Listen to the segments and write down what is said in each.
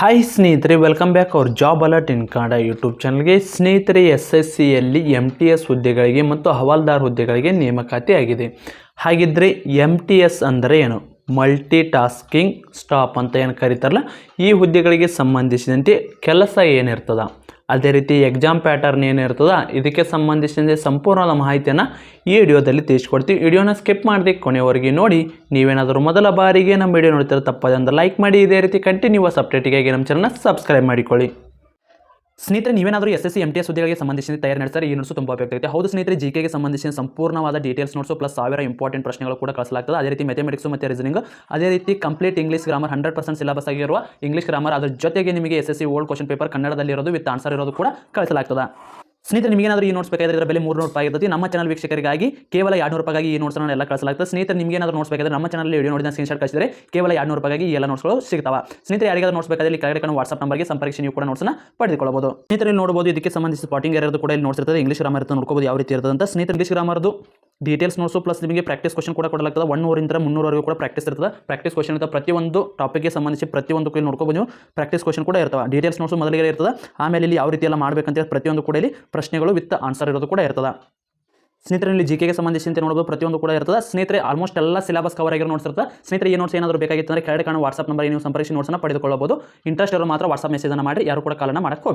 Hi ಸ್ನೇಹಿತರೆ welcome back ಅವ್ರ job alert in Kannada YouTube ಚಾನಲ್ಗೆ ಸ್ನೇಹಿತರೆ ಎಸ್ ಎಸ್ ಸಿಯಲ್ಲಿ ಎಂ ಟಿ ಎಸ್ ಹುದ್ದೆಗಳಿಗೆ ಮತ್ತು ಹವಾಲ್ದಾರ್ ಹುದ್ದೆಗಳಿಗೆ ನೇಮಕಾತಿ ಆಗಿದೆ. ಹಾಗಿದ್ರೆ ಎಂ ಟಿ ಎಸ್ ಅಂದರೆ ಏನು? ಮಲ್ಟಿ ಟಾಸ್ಕಿಂಗ್ ಸ್ಟಾಪ್ ಅಂತ ಏನು ಕರೀತಾರಲ್ಲ? ಈ ಹುದ್ದೆಗಳಿಗೆ ಸಂಬಂಧಿಸಿದಂತೆ ಕೆಲಸ ಏನಿರ್ತದ? ಅದೇ ರೀತಿ ಎಕ್ಸಾಮ್ ಪ್ಯಾಟರ್ನ್ ಏನಿರ್ತದ ಇದಕ್ಕೆ ಸಂಬಂಧಿಸಿದಂತೆ ಸಂಪೂರ್ಣವಾದ ಮಾಹಿತಿಯನ್ನು ಈ ವಿಡಿಯೋದಲ್ಲಿ ತಿಳಿಸ್ಕೊಡ್ತೀವಿ. ವಿಡಿಯೋನ ಸ್ಕಿಪ್ ಮಾಡದೆ ಕೊನೆವರೆಗೆ ನೋಡಿ, ನೀವೇನಾದರೂ ಮೊದಲ ಬಾರಿಗೆ ನಮ್ಮ ವಿಡಿಯೋ ನೋಡ್ತಾರೆ ತಪ್ಪದೆ ಅಂದ್ರೆ ಲೈಕ್ ಮಾಡಿ, ಇದೇ ರೀತಿ ಕಂಟಿನ್ಯೂಸ್ ಅಪ್ಡೇಟಿಗಾಗಿ ನಮ್ಮ ಚಾನಲ್ನ ಸಬ್ಸ್ಕ್ರೈಬ್ ಮಾಡಿಕೊಳ್ಳಿ. ಸ್ನೇಹಿತರೆ, ನೀವೇನಾದರೂ S S C M T S ಹುದ್ದೆಗಳಿಗೆ ಸಂಬಂಧಿಸಿದ ತಯಾರಿ ನಡೆಸಿದರೆ ಈ ನೋಟ್ಸು ತುಂಬ ಉಪಯುಕ್ತ ಹೌದು ಸ್ನೇಹಿತರೆ ಜಿ ಕೆಗೆ ಸಂಬಂಧಿಸಿದ ಸಂಪೂರ್ಣವಾದ ಡೀಟೇಲ್ಸ್ ನೋಟ್ಸು ಪ್ಲಸ್ ಸಾವಿರ ಇಂಪಾರ್ಟೆಂಟ್ ಪ್ರಶ್ನೆಗಳು ಕೂಡ ಕಳಿಸಲಾಗ್ತದೆ. ಅದೇ ರೀತಿ ಮ್ಯಾಥಮೆಟಿಕ್ಸ್ ಮತ್ತು ರೀಸನಿಂಗ್ ಅದೇ ರೀತಿ complete English grammar hundred percent syllabus ಆಗಿರುವ ಇಂಗ್ಲೀಷ್ ಗ್ರಾಮರ್ ಅದರ ಜೊತೆಗೆ ನಿಮಗೆ S S C old question paper ಕನ್ನಡದಲ್ಲಿ ಇರೋದು ವಿತ್ ಆನ್ಸರ್ ಇರೋದು ಕೂಡ ಕಳಿಸಲಾಗ್ತದೆ. ಸ್ನೇಹಿತರೆ, ನಿಮಗೇನಾದರೂ ಈ ನೋಟ್ಸ್ ಬೇಕಾದ್ರೆ ಇದರ ಬೆಲೆ ಮೂರು ರೂಪಾಯಿ ಆಗಿರ್ತದೆ ನಮ್ಮ ಚಾನಲ್ ವೀಕ್ಷಕರಿಗಾಗಿ ಕೇವಲ ಎರಡು ರೂಪಾಯಿಗಾಗಿ ಈ ನೋಟ್ಸ್ ಎಲ್ಲ ಕಳಿಸಲಾಗುತ್ತೆ ಸ್ನೇಹಿತರೆ ನಿಮಗೆ ಏನಾದರೂ ನೋಟ್ಸ್ ಬೇಕಾದ್ರೆ ನಮ್ಮ ಚಾನಲ್ ವಿಡಿಯೋ ನೋಡಿದ ಸ್ಕ್ರೀನ್ಶಾಟ್ ಕಳಿಸಿದರೆ ಕೇವಲ ಎರಡು ರೂಪಾಯಿಗಾಗಿ ಈ ಎಲ್ಲ ನೋಟ್ಸ್ಗಳು ಸಿಗ್ತಾವೆ. ಸ್ನೇಹಿತರೆ, ಯಾರಿಗಾದ್ರೂ ನೋಟ್ಸ್ ಬೇಕಾದ್ರೆ ಇಲ್ಲಿ ಕೆಳಗಡೆ ವಾಟ್ಸ್ಆಪ್ ನಂಬರ್ಗೆ ಸಂಪರ್ಕಿಸಿ, ನೀವು ಕೂಡ ನೋಟ್ಸ್ನ ಪಡೆದುಕೊಳ್ಳಬಹುದು. ಸ್ನೇಹಿತರೆ ನೋಡಬಹುದು, ಇದಕ್ಕೆ ಸಂಬಂಧಿಸಿದ ಸ್ಪಾಟಿಂಗ್ ಯಾರು ಕೂಡ ಇಲ್ಲಿ ನೋಟ್ಸ್ ಇರ್ತದೆ. ಇಂಗ್ಲೀಷ್ ಗ್ರಾಮರ್ ಇರ್ತದೆ, ನೋಡ್ಕೋಬಹುದು ಯಾವ ರೀತಿ ಇರ್ತದೆ ಅಂತ. ಸ್ನೇಹಿತರೆ ಇಂಗ್ಲೀಷ್ ಗ್ರಾಮರ್ದು ಡೀಟೇಲ್ಸ್ ನೋಟ್ಸು ಪ್ಲಸ್ ನಿಮಗೆ ಪ್ರಾಕ್ಟೀಸ್ ಕ್ವಶನ್ ಕೂಡ ಕೊಡಲಾಗ್ತದೆ. ಒನ್ ಮುನ್ನೂರು ಅವರೆಗೂ ಕೂಡ ಪ್ರಾಕ್ಟೀಸ್ ಇರ್ತದೆ. ಪ್ರಾಕ್ಟೀಸ್ ಕ್ವಶನ್ ಇರ್ತದೆ. ಪ್ರತಿಯೊಂದು ಟಾಪಿಕ್ಗೆ ಸಂಬಂಧಿಸಿ ಪ್ರತಿಯೊಂದು ಕೂಡ ನೋಡ್ಕೋಬೋದು ನೀವು ಪ್ರಾಕ್ಟೀಸ್ ಕ್ವಶನ್ ಕೂಡ ಇರ್ತವೆ. ಡೀಟೇಲ್ಸ್ ನೋಟ್ಸು ಮೊದಲಿಗೆ ಇರ್ತದೆ. ಆಮೇಲೆ ಇಲ್ಲಿ ಯಾವ ರೀತಿ ಎಲ್ಲ ಮಾಡಬೇಕಂತ ಪ್ರತಿಯೊಂದು ಕೂಡ ಇಲ್ಲಿ ಪ್ರಶ್ನೆಗಳು ವಿತ್ ಆನ್ಸರ್ ಇರೋದು ಕೂಡ ಇರ್ತದೆ. ಸ್ನೇಹಿತರೆ, ಇಲ್ಲಿ ಜಿ ಕೆಗೆ ಸಂಬಂಧಿಸಿದಂತೆ ನೋಡಬಹುದು ಪ್ರತಿಯೊಂದು ಕೂಡ ಇರ್ತದೆ. ಸ್ನೇಹಿತರೆ ಆಲ್ಮೋಸ್ಟ್ ಎಲ್ಲ ಸಿಲಬಸ್ ಕವರ್ ಆಗಿರೋ ನೋಟ್ಸ್ ಇರ್ತದೆ. ಸ್ನೇಹಿತರೆ, ಈ ನೋಟ್ಸ್ ಏನಾದರೂ ಬೇಕಾಗಿತ್ತು ಅಂದರೆ ಕೆಳಗಡೆ ಕಾಣೋ ವಾಟ್ಸಪ್ ನಂಬರ್ ನೀವು ಸಂಪರ್ಕಿಸಿ ನೋಟ್ಸನ್ನು ಪಡೆದುಕೊಳ್ಳಬಹುದು. ಇಂಟ್ರೆಸ್ಟ್ ಇರೋ ಮಾತ್ರ ವಾಟ್ಸಪ್ ಮೆಸೇಜನ್ನು ಮಾಡಿ ಯಾರು ಕೂಡ ಕಾಲನ್ನು ಮಾಡಕ್ಕೆ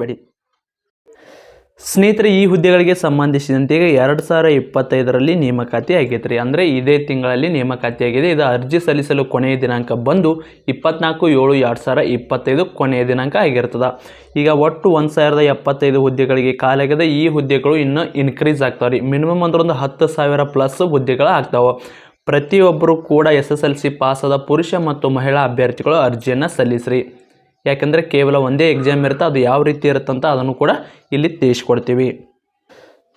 ಸ್ನೇಹಿತರೆ, ಈ ಹುದ್ದೆಗಳಿಗೆ ಸಂಬಂಧಿಸಿದಂತೆ ಎರಡು ಸಾವಿರ ಇಪ್ಪತ್ತೈದರಲ್ಲಿ ನೇಮಕಾತಿ ಆಗೈತೆ ರೀ ಅಂದರೆ ಇದೇ ತಿಂಗಳಲ್ಲಿ ನೇಮಕಾತಿ ಆಗಿದೆ. ಇದು ಅರ್ಜಿ ಸಲ್ಲಿಸಲು ಕೊನೆಯ ದಿನಾಂಕ ಬಂದು ಇಪ್ಪತ್ನಾಲ್ಕು ಏಳು ಎರಡು ಸಾವಿರ ಇಪ್ಪತ್ತೈದು ಕೊನೆಯ ದಿನಾಂಕ ಆಗಿರ್ತದೆ. ಈಗ ಒಟ್ಟು ಒಂದು ಸಾವಿರದ ಎಪ್ಪತ್ತೈದು ಹುದ್ದೆಗಳಿಗೆ ಕಾಲಾಗಿದೆ. ಈ ಹುದ್ದೆಗಳು ಇನ್ನೂ ಇನ್ಕ್ರೀಸ್ ಆಗ್ತಾವೆ ರೀ ಮಿನಿಮಮ್ ಅಂದ್ರೆ ಒಂದು ಹತ್ತು ಸಾವಿರ ಪ್ಲಸ್ ಹುದ್ದೆಗಳು ಆಗ್ತಾವೆ. ಪ್ರತಿಯೊಬ್ಬರು ಕೂಡ ಎಸ್ ಎಸ್ ಎಲ್ ಸಿ ಪಾಸಾದ ಪುರುಷ ಮತ್ತು ಮಹಿಳಾ ಅಭ್ಯರ್ಥಿಗಳು ಅರ್ಜಿಯನ್ನು ಸಲ್ಲಿಸ್ರಿ. ಯಾಕಂದರೆ ಕೇವಲ ಒಂದೇ ಎಕ್ಸಾಮ್ ಇರುತ್ತೆ ಅದು ಯಾವ ರೀತಿ ಇರುತ್ತಂತ ಅದನ್ನು ಕೂಡ ಇಲ್ಲಿ ತಿಳಿಸ್ಕೊಡ್ತೀವಿ.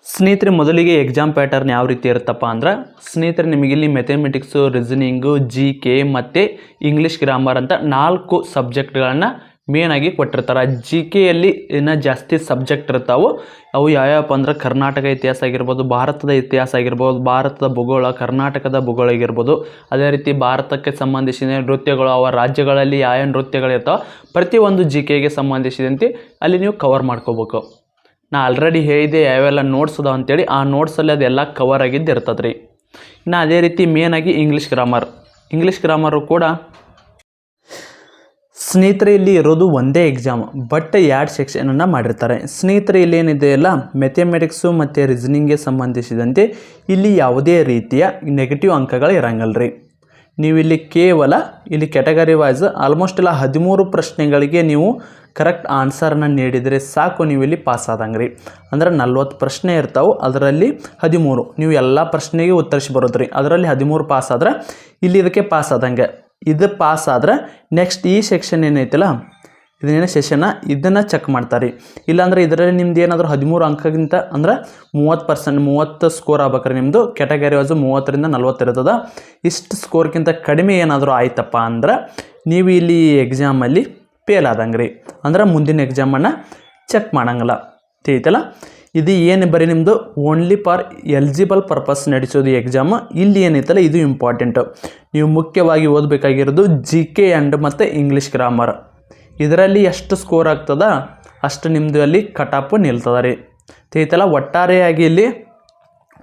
ಸ್ನೇಹಿತರೆ ಮೊದಲಿಗೆ ಎಕ್ಸಾಮ್ ಪ್ಯಾಟರ್ನ್ ಯಾವ ರೀತಿ ಇರುತ್ತಪ್ಪ ಅಂದ್ರೆ ಸ್ನೇಹಿತರೆ ನಿಮಗೆ ಇಲ್ಲಿ ಮೆಥಮೆಟಿಕ್ಸು ರೀಸನಿಂಗು ಜಿ ಕೆ ಮತ್ತು ಇಂಗ್ಲೀಷ್ ಗ್ರಾಮರ್ ಅಂತ ನಾಲ್ಕು ಸಬ್ಜೆಕ್ಟ್ಗಳನ್ನು ಮೇನಾಗಿ ಕೊಟ್ಟಿರ್ತಾರೆ. ಜಿ ಕೆಯಲ್ಲಿ ಇನ್ನೂ ಜಾಸ್ತಿ ಸಬ್ಜೆಕ್ಟ್ ಇರ್ತಾವೆ. ಅವು ಯಾವ್ಯಾವಪ್ಪ ಅಂದ್ರೆ ಕರ್ನಾಟಕ ಇತಿಹಾಸ ಆಗಿರ್ಬೋದು, ಭಾರತದ ಇತಿಹಾಸ ಆಗಿರ್ಬೋದು, ಭಾರತದ ಭೂಗೋಳ, ಕರ್ನಾಟಕದ ಭೂಗೋಳ ಆಗಿರ್ಬೋದು. ಅದೇ ರೀತಿ ಭಾರತಕ್ಕೆ ಸಂಬಂಧಿಸಿದ ನೃತ್ಯಗಳು ಅವ ರಾಜ್ಯಗಳಲ್ಲಿ ಯಾವ ನೃತ್ಯಗಳಿರ್ತಾವೆ ಪ್ರತಿಯೊಂದು ಜಿ ಕೆಗೆ ಸಂಬಂಧಿಸಿದಂತೆ ಅಲ್ಲಿ ನೀವು ಕವರ್ ಮಾಡ್ಕೋಬೇಕು. ನಾ ಆಲ್ರೆಡಿ ಹೇಳಿದೆ ಯಾವೆಲ್ಲ ನೋಟ್ಸ್ ಅದಾವ ಅಂತೇಳಿ, ಆ ನೋಟ್ಸಲ್ಲಿ ಅದೆಲ್ಲ ಕವರ್ ಆಗಿದ್ದು ಇರ್ತದೆ ರೀ ಇನ್ನು ಅದೇ ರೀತಿ ಮೇನಾಗಿ ಇಂಗ್ಲೀಷ್ ಗ್ರಾಮರ್ ಇಂಗ್ಲೀಷ್ ಗ್ರಾಮರು ಕೂಡ ಸ್ನೇಹಿತರೆ ಇಲ್ಲಿ ಇರೋದು ಒಂದೇ ಎಕ್ಸಾಮ್ ಬಟ್ ಎರಡು ಸೆಕ್ಷನನ್ನು ಮಾಡಿರ್ತಾರೆ. ಸ್ನೇಹಿತರೆ ಇಲ್ಲಿ ಏನಿದೆ ಅಲ್ಲ ಮತ್ತು ರೀಸನಿಂಗ್ಗೆ ಸಂಬಂಧಿಸಿದಂತೆ ಇಲ್ಲಿ ಯಾವುದೇ ರೀತಿಯ ನೆಗೆಟಿವ್ ಅಂಕಗಳು ಇರಂಗಲ್ಲ ರೀ ನೀವು ಇಲ್ಲಿ ಕೇವಲ ಇಲ್ಲಿ ಕ್ಯಾಟಗರಿ ವೈಸ್ ಆಲ್ಮೋಸ್ಟ್ ಎಲ್ಲ ಹದಿಮೂರು ಪ್ರಶ್ನೆಗಳಿಗೆ ನೀವು ಕರೆಕ್ಟ್ ಆನ್ಸರನ್ನು ನೀಡಿದರೆ ಸಾಕು ನೀವು ಇಲ್ಲಿ ಪಾಸ್ ಆದಂಗೆ ರೀ ಅಂದ್ರೆ ನಲ್ವತ್ತು ಪ್ರಶ್ನೆ ಇರ್ತಾವೆ, ಅದರಲ್ಲಿ ಹದಿಮೂರು. ನೀವು ಎಲ್ಲ ಪ್ರಶ್ನೆಗೆ ಉತ್ತರಿಸಿ ಬರೋದ್ರಿ. ಅದರಲ್ಲಿ ಹದಿಮೂರು ಪಾಸ್ ಆದರೆ ಇಲ್ಲಿ ಇದಕ್ಕೆ ಪಾಸ್ ಆದಂಗೆ. ಇದು ಪಾಸ್ ಆದ್ರೆ ನೆಕ್ಸ್ಟ್ ಈ ಸೆಕ್ಷನ್ ಏನೈತಲ್ಲ, ಇದನ್ನೇನು ಸೆಷನ್ನ ಇದನ್ನು ಚೆಕ್ ಮಾಡ್ತಾರೆ ಇಲ್ಲಾಂದ್ರೆ ಇದರಲ್ಲಿ ನಿಮ್ದು ಏನಾದರೂ ಹದಿಮೂರು ಅಂಕಕ್ಕಿಂತ ಅಂದ್ರೆ ಮೂವತ್ತು ಪರ್ಸೆಂಟ್ ಮೂವತ್ತು ಸ್ಕೋರ್ ಆಗ್ಬೇಕ್ರಿ ನಿಮ್ಮದು ಕ್ಯಾಟಗರಿ ವಾಸು ಮೂವತ್ತರಿಂದ ನಲ್ವತ್ತಿರ್ತದೆ ಇಷ್ಟು ಸ್ಕೋರ್ಗಿಂತ ಕಡಿಮೆ ಏನಾದರೂ ಆಯ್ತಪ್ಪ ಅಂದ್ರೆ ನೀವು ಇಲ್ಲಿ ಎಕ್ಸಾಮಲ್ಲಿ ಫೇಲ್ ಆದಂಗೆ ರೀ ಅಂದ್ರೆ ಮುಂದಿನ ಎಕ್ಸಾಮನ್ನು ಚೆಕ್ ಮಾಡಂಗಿಲ್ಲ. ತಿಳಿತಲ್ಲ? ಇದು ಏನು ಬರೀ ನಿಮ್ಮದು ಓನ್ಲಿ ಫಾರ್ ಎಲಿಜಿಬಲ್ ಪರ್ಪಸ್ ನಡೆಸೋದು ಎಕ್ಸಾಮ್ ಇಲ್ಲಿ ಏನೈತಲ್ಲ? ಇದು ಇಂಪಾರ್ಟೆಂಟು ನೀವು ಮುಖ್ಯವಾಗಿ ಓದಬೇಕಾಗಿರೋದು ಜಿ ಕೆ ಆ್ಯಂಡ್ ಮತ್ತು ಇಂಗ್ಲೀಷ್ ಗ್ರಾಮರ್ ಇದರಲ್ಲಿ ಎಷ್ಟು ಸ್ಕೋರ್ ಆಗ್ತದ? ಅಷ್ಟು ನಿಮ್ಮದು ಅಲ್ಲಿ ಕಟಾಪು ನಿಲ್ತದ ರೀ. ತಿಳಿತಲ್ಲ ಒಟ್ಟಾರೆಯಾಗಿ ಇಲ್ಲಿ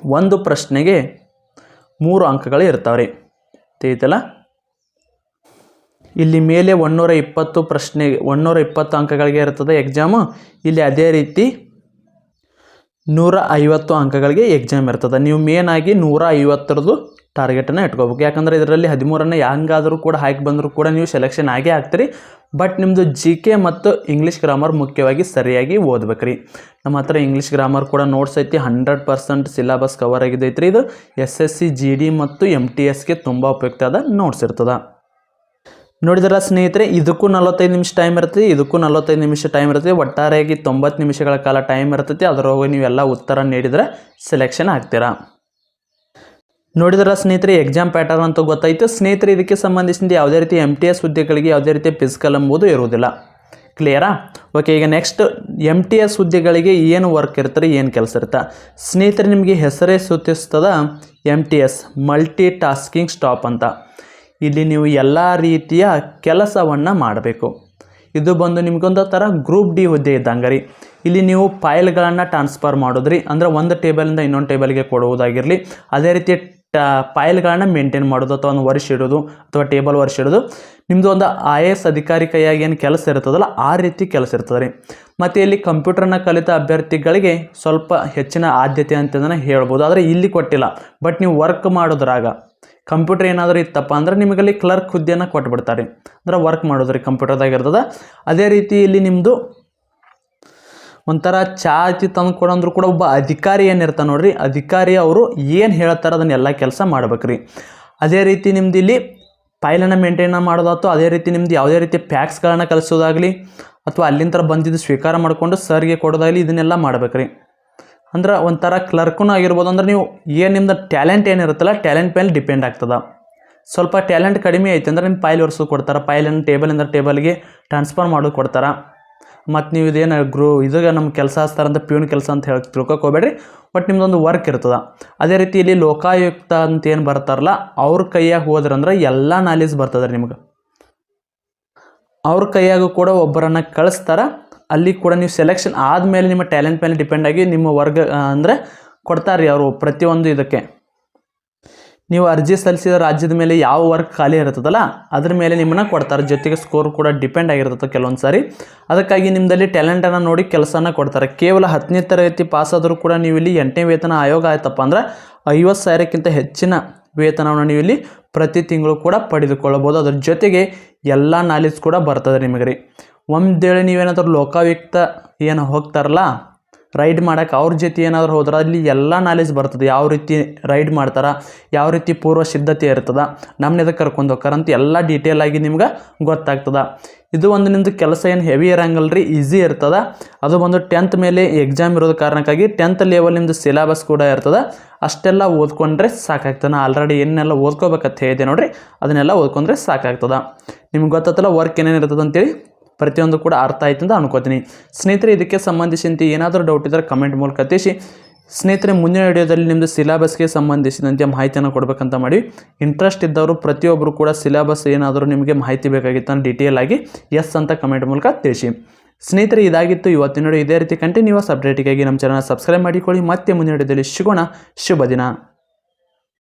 ಒಂದು ಪ್ರಶ್ನೆಗೆ ಮೂರು ಅಂಕಗಳು ಇರ್ತಾವೆ ರೀ. ತಿಳಿತಲ್ಲ ಇಲ್ಲಿ ಮೇಲೆ ಒನ್ನೂರ ಇಪ್ಪತ್ತು ಪ್ರಶ್ನೆ ಒನ್ನೂರ ಇಪ್ಪತ್ತು ಅಂಕಗಳಿಗೆ ಇರ್ತದೆ ಎಕ್ಸಾಮು ಇಲ್ಲಿ ಅದೇ ರೀತಿ ನೂರ ಐವತ್ತು ಅಂಕಗಳಿಗೆ ಎಕ್ಸಾಮ್ ಇರ್ತದೆ. ನೀವು ಮೇನಾಗಿ ನೂರ ಐವತ್ತರದ್ದು ಟಾರ್ಗೆಟನ್ನು ಇಟ್ಕೋಬೇಕು. ಯಾಕಂದರೆ ಇದರಲ್ಲಿ ಹದಿಮೂರನ್ನು ಹೆಂಗಾದರೂ ಕೂಡ ಹಾಕಿ ಬಂದರೂ ಕೂಡ ನೀವು ಸೆಲೆಕ್ಷನ್ ಆಗೇ ಆಗ್ತೀರಿ. ಬಟ್ ನಿಮ್ಮದು ಜಿ ಕೆ ಮತ್ತು ಇಂಗ್ಲೀಷ್ ಗ್ರಾಮರ್ ಮುಖ್ಯವಾಗಿ ಸರಿಯಾಗಿ ಓದ್ಬೇಕು ರೀ ನಮ್ಮ ಹತ್ರ ಇಂಗ್ಲೀಷ್ ಗ್ರಾಮರ್ ಕೂಡ ನೋಟ್ಸ್ ಐತಿ ಹಂಡ್ರೆಡ್ ಪರ್ಸೆಂಟ್ ಸಿಲೆಬಸ್ ಕವರ್ ಆಗಿದೈತೆ ರೀ ಇದು. S S C G D ಮತ್ತು ಎಂ ಟಿ ಎಸ್ಗೆ ತುಂಬ ಉಪಯುಕ್ತ ಆದ ನೋಟ್ಸ್ ಇರ್ತದೆ. ನೋಡಿದ್ರೆ ಸ್ನೇಹಿತರೆ, ಇದಕ್ಕೂ ನಲವತ್ತೈದು ನಿಮಿಷ ಟೈಮ್ ಇರ್ತದೆ, ಇದಕ್ಕೂ ನಲವತ್ತೈದು ನಿಮಿಷ ಟೈಮ್ ಇರ್ತದೆ. ಒಟ್ಟಾರೆಯಾಗಿ ತೊಂಬತ್ತು ನಿಮಿಷಗಳ ಕಾಲ ಟೈಮ್ ಇರ್ತೈತಿ. ಅದರೊಳಗೆ ನೀವೆಲ್ಲ ಉತ್ತರ ನೀಡಿದರೆ ಸೆಲೆಕ್ಷನ್ ಆಗ್ತೀರಾ? ನೋಡಿದ್ರ ಸ್ನೇಹಿತರೆ ಎಕ್ಸಾಮ್ ಪ್ಯಾಟರ್ನ್ ಅಂತ ಗೊತ್ತಾಯಿತು. ಸ್ನೇಹಿತರೆ, ಇದಕ್ಕೆ ಸಂಬಂಧಿಸಿದ ಯಾವುದೇ ರೀತಿ ಎಂ ಟಿ ಎಸ್ ಹುದ್ದೆಗಳಿಗೆ ಯಾವುದೇ ರೀತಿ ಫಿಸಿಕಲ್ ಎಂಬುದು ಇರುವುದಿಲ್ಲ. ಕ್ಲಿಯರಾ ಓಕೆ ಈಗ ನೆಕ್ಸ್ಟ್ ಎಂ ಟಿ ಎಸ್ ಹುದ್ದೆಗಳಿಗೆ ಏನು ವರ್ಕ್ ಇರ್ತಾರೆ ಏನು ಕೆಲಸ ಇರುತ್ತೆ? ಸ್ನೇಹಿತರೆ, ನಿಮಗೆ ಹೆಸರೇ ಸೂಚಿಸ್ತದ M T S multi tasking staff ಅಂತ. ಇಲ್ಲಿ ನೀವು ಎಲ್ಲ ರೀತಿಯ ಕೆಲಸವನ್ನು ಮಾಡಬೇಕು. ಇದು ಬಂದು ನಿಮಗೊಂದು ಥರ ಗ್ರೂಪ್ ಡಿ ಹುದ್ದೆ ಇದ್ದಂಗೆ ರೀ. ಇಲ್ಲಿ ನೀವು ಫೈಲ್ಗಳನ್ನು ಟ್ರಾನ್ಸ್ಫರ್ ಮಾಡೋದ್ರಿ. ಅಂದರೆ ಒಂದು ಟೇಬಲಿಂದ ಇನ್ನೊಂದು ಟೇಬಲ್ಗೆ ಕೊಡುವುದಾಗಿರಲಿ. ಅದೇ ರೀತಿ ಫೈಲ್ಗಳನ್ನ ಮೇಂಟೈನ್ ಮಾಡೋದು ಅಥವಾ ಒಂದು ವರ್ಷ ಇಡೋದು ಅಥವಾ ಟೇಬಲ್ ವರ್ಷ ಇಡೋದು. ನಿಮ್ಮದು ಒಂದು ಐ ಎ ಎಸ್ ಅಧಿಕಾರಿ ಕೈಯಾಗಿ ಏನು ಕೆಲಸ ಇರ್ತದಲ್ಲ, ಆ ರೀತಿ ಕೆಲಸ ಇರ್ತದೆ ರೀ. ಮತ್ತು ಇಲ್ಲಿ ಕಂಪ್ಯೂಟರ್ನ ಕಲಿತ ಅಭ್ಯರ್ಥಿಗಳಿಗೆ ಸ್ವಲ್ಪ ಹೆಚ್ಚಿನ ಆದ್ಯತೆ ಅಂತಂದ್ರೆ ಹೇಳ್ಬೋದು. ಆದರೆ ಇಲ್ಲಿ ಕೊಟ್ಟಿಲ್ಲ. ಬಟ್ ನೀವು ವರ್ಕ್ ಮಾಡೋದ್ರಾಗ ಕಂಪ್ಯೂಟರ್ ಏನಾದರೂ ಇತ್ತಪ್ಪ ಅಂದ್ರೆ ನಿಮಗಲ್ಲಿ ಕ್ಲರ್ಕ್ ಹುದ್ದೆಯನ್ನು ಕೊಟ್ಬಿಡ್ತಾರೆ. ಅಂದ್ರೆ ವರ್ಕ್ ಮಾಡೋದ್ರಿ ಕಂಪ್ಯೂಟರ್ದಾಗ ಇರ್ತದೆ. ಅದೇ ರೀತಿ ಇಲ್ಲಿ ನಿಮ್ಮದು ಒಂಥರ ಚಾ ಐತಿ ತಂದು ಕೊಡಂದ್ರೂ ಕೂಡ ಒಬ್ಬ ಅಧಿಕಾರಿ ಏನಿರ್ತಾನೆ ನೋಡ್ರಿ, ಅಧಿಕಾರಿ ಅವರು ಏನು ಹೇಳ್ತಾರೆ ಅದನ್ನೆಲ್ಲ ಕೆಲಸ ಮಾಡ್ಬೇಕ್ರಿ. ಅದೇ ರೀತಿ ನಿಮ್ದು ಇಲ್ಲಿ ಫೈಲನ್ನು ಮೇಂಟೈನ್ ಮಾಡೋದಾಯ್ತು, ಅದೇ ರೀತಿ ನಿಮ್ದು ಯಾವುದೇ ರೀತಿ ಪ್ಯಾಕ್ಸ್ಗಳನ್ನು ಕಲಿಸೋದಾಗಲಿ ಅಥವಾ ಅಲ್ಲಿಂದ ಬಂದಿದ್ದು ಸ್ವೀಕಾರ ಮಾಡಿಕೊಂಡು ಸರ್ಗೆ ಕೊಡೋದಾಗಲಿ ಇದನ್ನೆಲ್ಲ ಮಾಡ್ಬೇಕ್ರಿ. ಅಂದ್ರೆ ಒಂಥರ ಕ್ಲರ್ಕೂ ಆಗಿರ್ಬೋದು, ಅಂದ್ರೆ ನೀವು ಏನು ನಿಮ್ದು ಟ್ಯಾಲೆಂಟ್ ಏನಿರುತ್ತಲ್ಲ ಟ್ಯಾಲೆಂಟ್ ಮೇಲೆ ಡಿಪೆಂಡ್ ಆಗ್ತದೆ. ಸ್ವಲ್ಪ ಟ್ಯಾಲೆಂಟ್ ಕಡಿಮೆ ಐತೆ ಅಂದ್ರೆ ನಿಮ್ಮ ಫೈಲ್ ಒರೆಸೋದು ಕೊಡ್ತಾರೆ ಫೈಲನ್ನು ಟೇಬಲಿಂದ ಟೇಬಲ್ಗೆ ಟ್ರಾನ್ಸ್ಫರ್ ಮಾಡೋದು ಕೊಡ್ತಾರೆ. ಮತ್ತು ನೀವು ಇದೇನು ಗ್ರೂ ಇದಾಗ ನಮ್ಮ ಕೆಲಸ ಹಚ್ತಾರಂತ ಪ್ಯೂನ್ ಕೆಲಸ ಅಂತ ಹೇಳಿ ತಿಳ್ಕೊಕೋಬೇಡ್ರಿ ಬಟ್ ನಿಮ್ದೊಂದು ವರ್ಕ್ ಇರ್ತದೆ. ಅದೇ ರೀತಿ ಇಲ್ಲಿ ಲೋಕಾಯುಕ್ತ ಅಂತ ಏನು ಬರ್ತಾರಲ್ಲ, ಅವ್ರ ಕೈಯಾಗ ಹೋದ್ರಂದ್ರೆ ಎಲ್ಲ ನಾಲೇಜ್ ಬರ್ತದೆ ರೀ ನಿಮ್ಗೆ. ಅವ್ರ ಕೈಯಾಗೂ ಕೂಡ ಒಬ್ಬರನ್ನು ಕಳಿಸ್ತಾರ, ಅಲ್ಲಿ ಕೂಡ ನೀವು ಸೆಲೆಕ್ಷನ್ ಆದಮೇಲೆ ನಿಮ್ಮ ಟ್ಯಾಲೆಂಟ್ ಮೇಲೆ ಡಿಪೆಂಡ್ ಆಗಿ ನಿಮ್ಮ ವರ್ಗ, ಅಂದರೆ ಕೊಡ್ತಾರೆ ರೀ ಅವರು ಪ್ರತಿಯೊಂದು ಇದಕ್ಕೆ. ನೀವು ಅರ್ಜಿ ಸಲ್ಲಿಸಿದ ರಾಜ್ಯದ ಮೇಲೆ ಯಾವ ವರ್ಕ್ ಖಾಲಿ ಇರ್ತದಲ್ಲ ಅದ್ರ ಮೇಲೆ ನಿಮ್ಮನ್ನ ಕೊಡ್ತಾರೆ. ಜೊತೆಗೆ ಸ್ಕೋರ್ ಕೂಡ ಡಿಪೆಂಡ್ ಆಗಿರ್ತದೆ ಕೆಲವೊಂದು ಸಾರಿ. ಅದಕ್ಕಾಗಿ ನಿಮ್ಮದಲ್ಲಿ ಟ್ಯಾಲೆಂಟನ್ನು ನೋಡಿ ಕೆಲಸನ ಕೊಡ್ತಾರೆ. ಕೇವಲ ಹತ್ತನೇ ತರಗತಿ ಪಾಸ್ ಆದರೂ ಕೂಡ ನೀವು ಇಲ್ಲಿ ಎಂಟನೇ ವೇತನ ಆಯೋಗ ಆಯ್ತಪ್ಪ ಅಂದ್ರೆ ಐವತ್ತು ಸಾವಿರಕ್ಕಿಂತ ಹೆಚ್ಚಿನ ವೇತನವನ್ನು ನೀವು ಇಲ್ಲಿ ಪ್ರತಿ ತಿಂಗಳು ಕೂಡ ಪಡೆದುಕೊಳ್ಳಬಹುದು. ಅದ್ರ ಜೊತೆಗೆ ಎಲ್ಲ ನಾಲೆಜ್ ಕೂಡ ಬರ್ತದೆ ನಿಮಗೆ ರೀ ಒಂದೇಳೆ ನೀವೇನಾದರೂ ಲೋಕಾಯುಕ್ತ ಏನು ಹೋಗ್ತಾರಲ್ಲ ರೈಡ್ ಮಾಡೋಕೆ ಅವ್ರ ಜೊತೆ ಏನಾದರೂ ಹೋದ್ರೆ ಅಲ್ಲಿ ಎಲ್ಲ ನಾಲೆಜ್ ಬರ್ತದೆ. ಯಾವ ರೀತಿ ರೈಡ್ ಮಾಡ್ತಾರೆ, ಯಾವ ರೀತಿ ಪೂರ್ವ ಸಿದ್ಧತೆ ಇರ್ತದೆ ನಮ್ಮನ್ನ ಎದಕ್ಕೆ ಕರ್ಕೊಂಡು ಹೋಗ್ತಾರೆ ಅಂತ ಎಲ್ಲ ಡೀಟೇಲ್ ಆಗಿ ನಿಮ್ಗೆ ಗೊತ್ತಾಗ್ತದೆ. ಇದು ಒಂದು ನಿಮ್ಮದು ಕೆಲಸ ಏನು ಹೆವಿ ಇರಂಗಿಲ್ಲ ರೀ ಈಸಿ ಇರ್ತದೆ. ಅದು ಒಂದು ಟೆಂತ್ ಮೇಲೆ ಎಕ್ಸಾಮ್ ಇರೋದ ಕಾರಣಕ್ಕಾಗಿ ಟೆಂತ್ ಲೆವೆಲ್ ನಿಮ್ಮದು ಸಿಲೆಬಸ್ ಕೂಡ ಇರ್ತದೆ. ಅಷ್ಟೆಲ್ಲ ಓದ್ಕೊಂಡ್ರೆ ಸಾಕಾಗ್ತದೆ. ನಾ ಆಲ್ರೆಡಿ ಏನೆಲ್ಲ ಓದ್ಕೋಬೇಕಂತ ಹೇಳಿದೆ ನೋಡಿರಿ, ಅದನ್ನೆಲ್ಲ ಓದ್ಕೊಂಡ್ರೆ ಸಾಕಾಗ್ತದೆ. ನಿಮ್ಗೆ ಗೊತ್ತಲ್ಲ ವರ್ಕ್ ಏನೇನು ಇರ್ತದೆ ಅಂತೇಳಿ? ಪ್ರತಿಯೊಂದು ಕೂಡ ಅರ್ಥ ಆಯ್ತು ಅಂತ ಅನ್ಕೋತೀನಿ. ಸ್ನೇಹಿತರೆ, ಇದಕ್ಕೆ ಸಂಬಂಧಿಸಿದಂತೆ ಏನಾದರೂ ಡೌಟ್ ಇದ್ದರೆ ಕಮೆಂಟ್ ಮೂಲಕ ತಿಳಿಸಿ. ಸ್ನೇಹಿತರೆ, ಮುಂದಿನ ವಿಡಿಯೋದಲ್ಲಿ ನಿಮ್ಮದು ಸಿಲೆಬಸ್ಗೆ ಸಂಬಂಧಿಸಿದಂತೆ ಮಾಹಿತಿಯನ್ನು ಕೊಡಬೇಕಂತ ಮಾಡಿ. ಇಂಟ್ರೆಸ್ಟ್ ಇದ್ದವರು ಪ್ರತಿಯೊಬ್ಬರು ಕೂಡ ಸಿಲೆಬಸ್ ಏನಾದರೂ ನಿಮಗೆ ಮಾಹಿತಿ ಬೇಕಾಗಿತ್ತು ಡೀಟೇಲ್ ಆಗಿ ಎಸ್ ಅಂತ ಕಮೆಂಟ್ ಮೂಲಕ ತಿಳಿಸಿ. ಸ್ನೇಹಿತರೆ, ಇದಾಗಿತ್ತು. ಇವತ್ತಿನ ಇದೇ ರೀತಿ ಕಂಟಿನ್ಯೂಸ್ ಅಪ್ಡೇಟಿಗಾಗಿ ನಮ್ಮ ಚಾನಲ್ ಸಬ್ಸ್ಕ್ರೈಬ್ ಮಾಡಿಕೊಳ್ಳಿ. ಮತ್ತೆ ಮುಂದಿನ ವಿಡಿಯೋದಲ್ಲಿ ಸಿಗೋಣ. ಶುಭ ದಿನ.